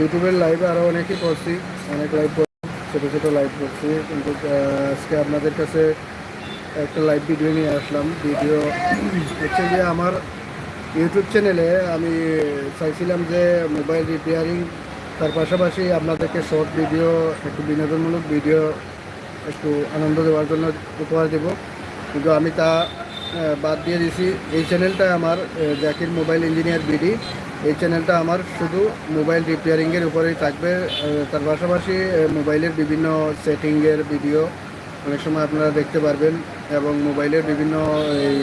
ইউটিউবের লাইভে আরও অনেকই করছি অনেক লাইভ করছি ছোটো ছোটো লাইভ করছি কিন্তু আজকে আপনাদের কাছে একটা লাইভ ভিডিও নিয়ে আসলাম। ভিডিও হচ্ছে যে আমার ইউটিউব চ্যানেলে আমি চাইছিলাম যে মোবাইল রিপেয়ারিং তার পাশাপাশি আপনাদেরকে শর্ট ভিডিও একটু বিনোদনমূলক ভিডিও একটু আনন্দ দেওয়ার জন্য উপহার দেব। কিন্তু আমি তা বাদ দিয়ে দিছি এই চ্যানেলটা আমার জাকির মোবাইল ইঞ্জিনিয়ার বিডি এই চ্যানেলটা আমার শুধু মোবাইল রিপেয়ারিংয়ের উপরেই থাকবে। তার পাশাপাশি মোবাইলের বিভিন্ন সেটিংয়ের ভিডিও অনেক সময় আপনারা দেখতে পারবেন এবং মোবাইলের বিভিন্ন, এই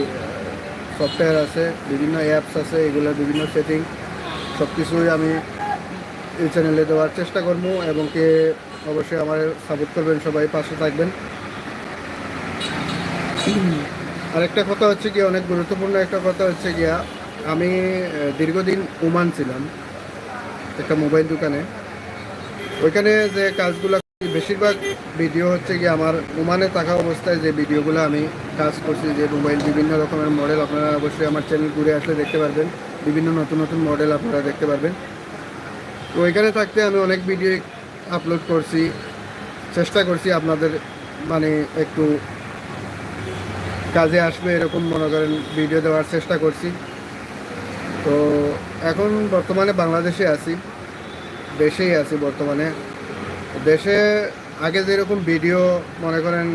সফটওয়্যার আছে, বিভিন্ন অ্যাপস আছে, এগুলোর বিভিন্ন সেটিং সব কিছুই আমি এই চ্যানেলে দেওয়ার চেষ্টা করব এবং কে অবশ্যই আমার সাপোর্ট করবেন, সবাই পাশে থাকবেন। আরেকটা কথা হচ্ছে কি, অনেক গুরুত্বপূর্ণ একটা কথা হচ্ছে গিয়া আমি দীর্ঘদিন ওমান ছিলাম, একটা মোবাইল দোকানে। ওইখানে যে কাজগুলো বেশিরভাগ ভিডিও হচ্ছে কি আমার ওমানে থাকা অবস্থায় যে ভিডিওগুলো আমি কাজ করছি, যে মোবাইল, বিভিন্ন রকমের মডেল আপনারা অবশ্যই আমার চ্যানেল ঘুরে আসলে দেখতে পারবেন। বিভিন্ন নতুন নতুন মডেল আপনারা দেখতে পারবেন। তো ওইখানে থাকতে আমি অনেক ভিডিও আপলোড করছি, চেষ্টা করছি আপনাদের মানে একটু কাজে আসবে এরকম মনে করেন ভিডিও দেওয়ার চেষ্টা করছি। তো এখন বর্তমানে বাংলাদেশে আছি, দেশেই আছি বর্তমানে। দেশে আগে যেরকম ভিডিও মনে করেন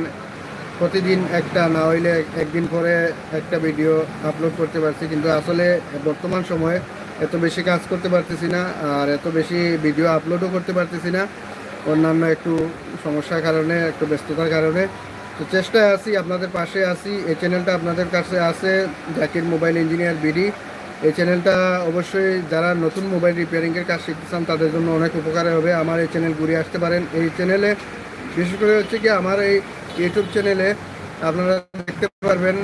প্রতিদিন একটা, না হইলে একদিন পরে একটা ভিডিও আপলোড করতে পারছি, কিন্তু আসলে বর্তমান সময়ে এত বেশি কাজ করতে পারতেছি না, আর এত বেশি ভিডিও আপলোডও করতে পারতেছি না। অন্যান্য একটু সমস্যার কারণে, একটু ব্যস্ততার কারণে। তো চেষ্টায় আছি, আপনাদের পাশে আছি, এই চ্যানেলটা আপনাদের কাছে আছে, জাকির মোবাইল ইঞ্জিনিয়ার বিডি এই চ্যানেলটা অবশ্যই যারা নতুন মোবাইল রিপেয়ারিংয়ের কাজ শিখতে চান, তাদের জন্য অনেক উপকারে হবে। আমার এই চ্যানেল ঘুরে আসতে পারেন। এই চ্যানেলে বিশেষ করে হচ্ছে কি, আমার এই ইউটিউব চ্যানেলে আপনারা দেখতে পারবেন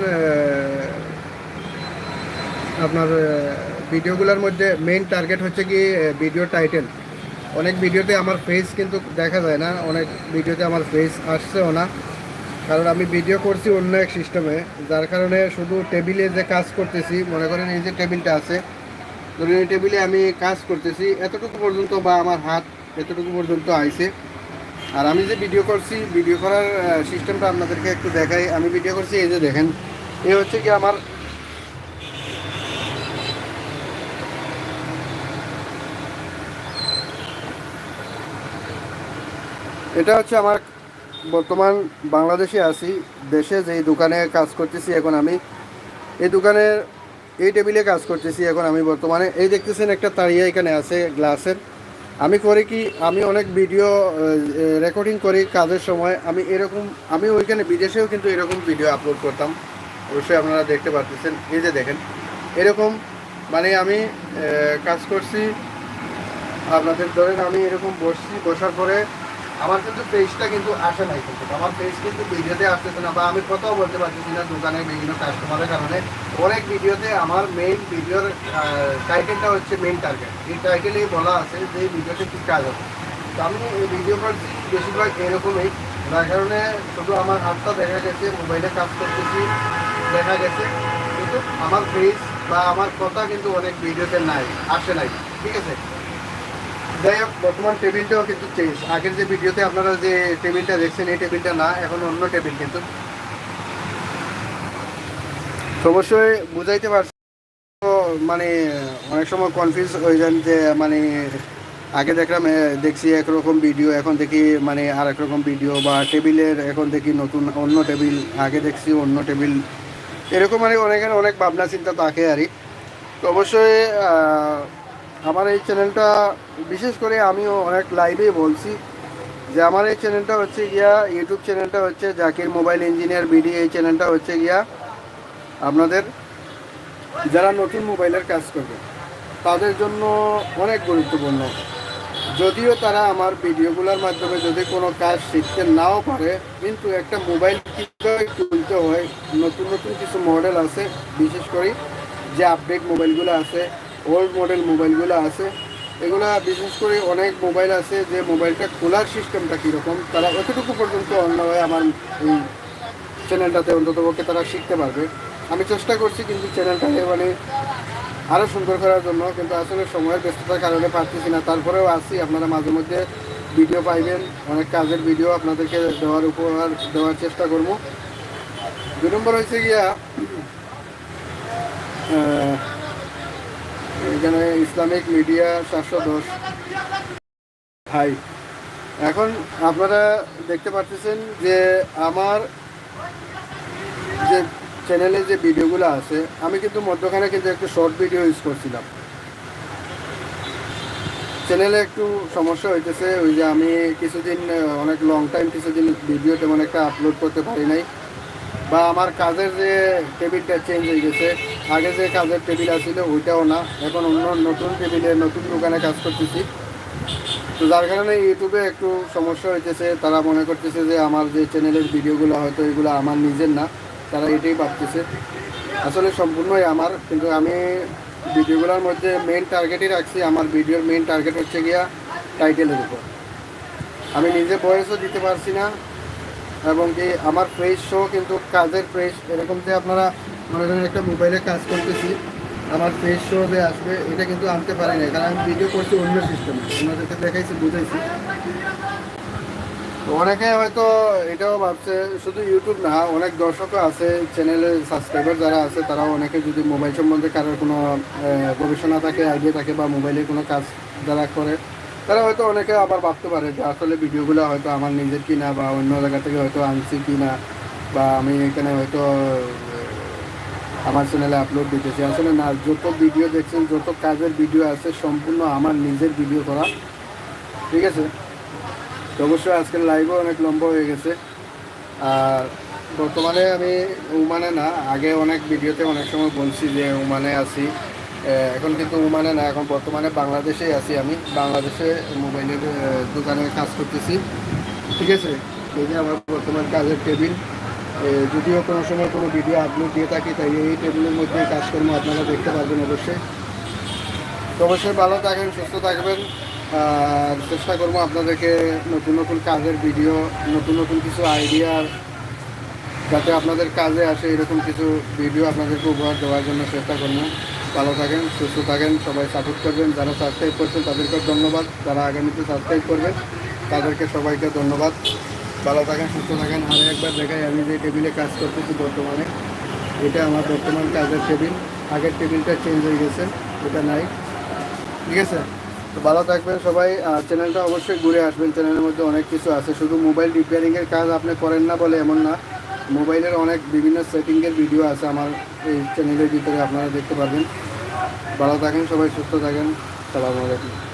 আপনার ভিডিওগুলোর মধ্যে মেইন টার্গেট হচ্ছে কি ভিডিও টাইটেল অনেক ভিডিওতে আমার ফেস কিন্তু দেখা যায় না, অনেক ভিডিওতে আমার ফেস আসছেও না। কারণ আমি ভিডিও করছি অন্য এক সিস্টেমে যার কারণে শুধু টেবিলে যে কাজ করতেছি, মনে করেন এই যে টেবিলটা আছে, ধরুন এই টেবিলে আমি কাজ করতেছি, এতটুকু পর্যন্ত বা আমার হাত এতটুকু পর্যন্ত আইছে। আর আমি যে ভিডিও করছি ভিডিও করার সিস্টেমটা আপনাদেরকে একটু দেখাই। আমি ভিডিও করছি, এই যে দেখেন এই হচ্ছে কি আমার এটা হচ্ছে আমার বর্তমান বাংলাদেশে আছি, দেশে যেই দোকানে কাজ করতেছি এখন আমি, এই দোকানের এই টেবিলে কাজ করতেছি এখন আমি বর্তমানে। এই দেখতেছেন একটা তারিয়া এখানে আছে গ্লাসের। আমি করি কি, আমি অনেক ভিডিও রেকর্ডিং করি কাজের সময়। আমি এরকম, আমি ওইখানে বিদেশেও কিন্তু এরকম ভিডিও আপলোড করতাম। অবশ্যই আপনারা দেখতে পাচ্ছেন এই যে দেখেন, এরকম মানে আমি কাজ করছি। আপনাদের ধরেন আমি এরকম বসছি, বসার পরে আমার কিন্তু পেজটা কিন্তু আসে নাই কিন্তু। আমার পেজ কিন্তু ভিডিওতে আসতেছে না, বা আমি কথাও বলতে পারতেছি না, দোকানে বিভিন্ন কাস্টমারের কারণে। অনেক ভিডিওতে আমার মেইন ভিডিওর টাইটেলটা হচ্ছে মেইন টার্গেট এই টাইটেলেই বলা আছে যে ভিডিওতে কী কাজ হবে। তো আমি এই ভিডিও বেশিরভাগ এরকমই। যার কারণে শুধু আমার হাতটা দেখা গেছে মোবাইলে কাজ করতেছি, দেখা গেছে। কিন্তু আমার ফেস বা আমার কথা কিন্তু অনেক ভিডিওতে নাই, আসে নাই। ঠিক আছে? যাই হোক, বর্তমান টেবিলটাও কিন্তু চেঞ্জ আগের যে ভিডিওতে আপনারা যে টেবিলটা দেখছেন, এই টেবিলটা না, এখন অন্য টেবিল কিন্তু। অবশ্যই বুঝাইতে পারছি। মানে অনেক সময় কনফিউজ হয়ে যান যে মানে আগে দেখলাম দেখছি একরকম ভিডিও এখন দেখি মানে আর রকম ভিডিও বা টেবিলের এখন দেখি নতুন অন্য টেবিল, আগে দেখছি অন্য টেবিল। এরকম মানে অনেক অনেক ভাবনা চিন্তা থাকে আরই তো অবশ্যই আমার এই চ্যানেলটা বিশেষ করে আমিও অনেক লাইভেই বলছি যে আমার এই চ্যানেলটা হচ্ছে গিয়া ইউটিউব চ্যানেলটা হচ্ছে জাকির মোবাইল ইঞ্জিনিয়ার বিডি এই চ্যানেলটা হচ্ছে গিয়া আপনাদের যারা নতুন মোবাইলের কাজ করবে, তাদের জন্য অনেক গুরুত্বপূর্ণ। যদিও তারা আমার ভিডিওগুলোর মাধ্যমে যদি কোনো কাজ শিখতে নাও পারে, কিন্তু একটা মোবাইল কীভাবে তুলতে হয়, নতুন নতুন কিছু মডেল আছে, বিশেষ করে যে আপডেট মোবাইলগুলো আছে ওল্ড মডেল মোবাইলগুলো আছে। এগুলা বিশেষ করে অনেক মোবাইল আছে যে মোবাইলটা খোলার সিস্টেমটা কীরকম, তারা অতটুকু পর্যন্ত অন্য হয় আমার এই চ্যানেলটাতে অন্ততপক্ষে তারা শিখতে পারবে। আমি চেষ্টা করছি কিন্তু চ্যানেলটাকে মানে আরও সুন্দর করার জন্য, কিন্তু আসলে সময়ের ব্যস্ততার কারণে পারতেছি না। তারপরেও আসি আপনারা মাঝে মধ্যে ভিডিও পাইবেন, অনেক কাজের ভিডিও আপনাদেরকে দেওয়ার উপহার দেওয়ার চেষ্টা করব। দুই নম্বর হয়েছে গিয়া এখানে ইসলামিক মিডিয়া সাতশো দশ। হাই। এখন আপনারা দেখতে পাচ্ছেন যে আমার যে চ্যানেলে যে ভিডিওগুলো আছে, আমি কিন্তু মধ্যখানে কিন্তু একটু শর্ট ভিডিও ইউজ করছিলাম। চ্যানেলে একটু সমস্যা হইতেছে, ওই যে আমি কিছুদিন অনেক লং টাইম কিছুদিন ভিডিও তেমন একটা আপলোড করতে পারি নাই। বা আমার কাজের যে টেবিলটা চেঞ্জ হয়ে গেছে আগে যে কাজের টেবিল আছিল, ওইটাও না। এখন অন্য নতুন টেবিলে নতুন দোকানে কাজ করতেছি। তো যার কারণে ইউটিউবে একটু সমস্যা হইতেছে। তারা মনে করতেছে যে আমার যে চ্যানেলের ভিডিওগুলো হয়তো এগুলো আমার নিজের না, তারা এটাই ভাবতেছে। আসলে সম্পূর্ণই আমার, কিন্তু আমি ভিডিওগুলোর মধ্যে মেন টার্গেটই রাখছি। আমার ভিডিওর মেন টার্গেট হচ্ছে গিয়া টাইটেলের উপর। আমি নিজে বয়সও দিতে পারছি না, এবং কি আমার ফ্রেশ শো কিন্তু কাজের ফ্রেশ এরকম যে আপনারা মনে করেন একটা মোবাইলে কাজ করতেছি, আমার ফ্রেশ শো যে আসবে, এটা কিন্তু আনতে পারি না কারণ আমি ভিডিও করছি অন্য সিস্টেমে আপনাদেরকে দেখাইছি, বুঝাইছি। অনেকে হয়তো এটাও ভাবছে, শুধু ইউটিউব না, অনেক দর্শকও আছে চ্যানেলের সাবস্ক্রাইবার যারা আছে, তারাও অনেকে যদি মোবাইল সম্বন্ধে কারোর কোনো গবেষণা থাকে আইডিয়া থাকে বা মোবাইলে কোনো কাজ যারা করে, তারা হয়তো অনেকে আবার ভাবতে পারে যে আসলে ভিডিওগুলো হয়তো আমার নিজের কিনা বা অন্য জায়গা থেকে হয়তো আনছি কিনা, বা আমি এখানে হয়তো আমার চ্যানেলে আপলোড দিতেছি। আসলে না, যত ভিডিও দেখছেন, যত কাজের ভিডিও আছে, সম্পূর্ণ আমার নিজের ভিডিও করা। ঠিক আছে? তো অবশ্যই আজকের লাইভও অনেক লম্বা হয়ে গেছে। আর বর্তমানে আমি উমানে না, আগে অনেক ভিডিওতে অনেক সময় বলছি যে উমানে আছি। এখন কিন্তু উমানে না, এখন বর্তমানে বাংলাদেশেই আছি আমি। বাংলাদেশে মোবাইলের দোকানে কাজ করতেছি। ঠিক আছে? এই যে আমার বর্তমান কাজের টেবিল যদিও কোনো সময় কোনো ভিডিও আপলোড দিয়ে থাকি, তাই এই টেবিলের মধ্যে কাজকর্ম আপনারা দেখতে পারবেন অবশ্যই। তো অবশ্যই ভালো থাকবেন সুস্থ থাকবেন। আর চেষ্টা করব আপনাদেরকে নতুন নতুন কাজের ভিডিও নতুন নতুন কিছু আইডিয়া যাতে আপনাদের কাজে আসে এরকম কিছু ভিডিও আপনাদেরকে উপহার দেওয়ার জন্য চেষ্টা করব। ভালো থাকেন, সুস্থ থাকেন, সবাই সাপোর্ট করবেন। যারা সাবস্ক্রাইব করছেন তাদেরকে ধন্যবাদ। যারা আগামীতে সাবস্ক্রাইব করবেন, তাদেরকে সবাইকে ধন্যবাদ। ভালো থাকেন, সুস্থ থাকেন। আর একবার দেখাই, আমি যে টেবিলে কাজ করতেছি বর্তমানে, এটা আমার বর্তমান কাজের টেবিল আগের টেবিলটা চেঞ্জ হয়ে গেছে, এটা নাই। ঠিক আছে? তো ভালো থাকবেন সবাই। চ্যানেলটা অবশ্যই ঘুরে আসবেন। চ্যানেলের মধ্যে অনেক কিছু আছে। শুধু মোবাইল রিপেয়ারিংয়ের কাজ আপনি করেন না বলে এমন না। মোবাইলের অনেক বিভিন্ন সেটিংয়ের ভিডিও আছে আমার এই চ্যানেলের ভিতরে, আপনারা দেখতে পাবেন ভালো থাকেন সবাই, সুস্থ থাকেন। সালাম আলাইকুম।